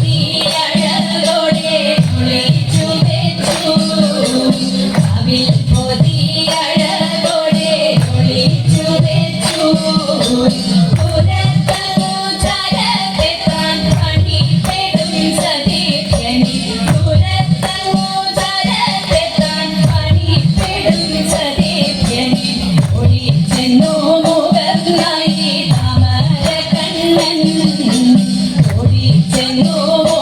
പൊതിയഴലോടെ കുളിച്ചു വെച്ചു. അവിൽ പൊതിയ Senhor.